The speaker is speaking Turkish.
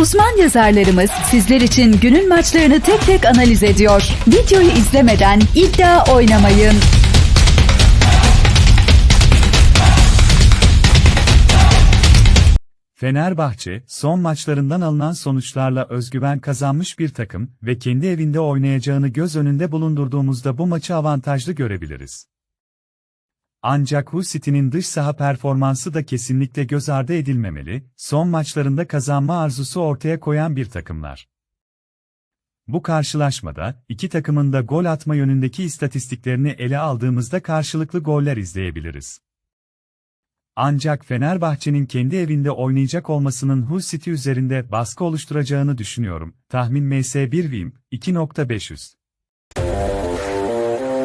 Uzman yazarlarımız sizler için günün maçlarını tek tek analiz ediyor. Videoyu izlemeden iddia oynamayın. Fenerbahçe, son maçlarından alınan sonuçlarla özgüven kazanmış bir takım ve kendi evinde oynayacağını göz önünde bulundurduğumuzda bu maçı avantajlı görebiliriz. Ancak Hull City'nin dış saha performansı da kesinlikle göz ardı edilmemeli, son maçlarında kazanma arzusu ortaya koyan bir takımlar. Bu karşılaşmada, iki takımın da gol atma yönündeki istatistiklerini ele aldığımızda karşılıklı goller izleyebiliriz. Ancak Fenerbahçe'nin kendi evinde oynayacak olmasının Hull City üzerinde baskı oluşturacağını düşünüyorum. Tahmin MS1 Wim 2.500.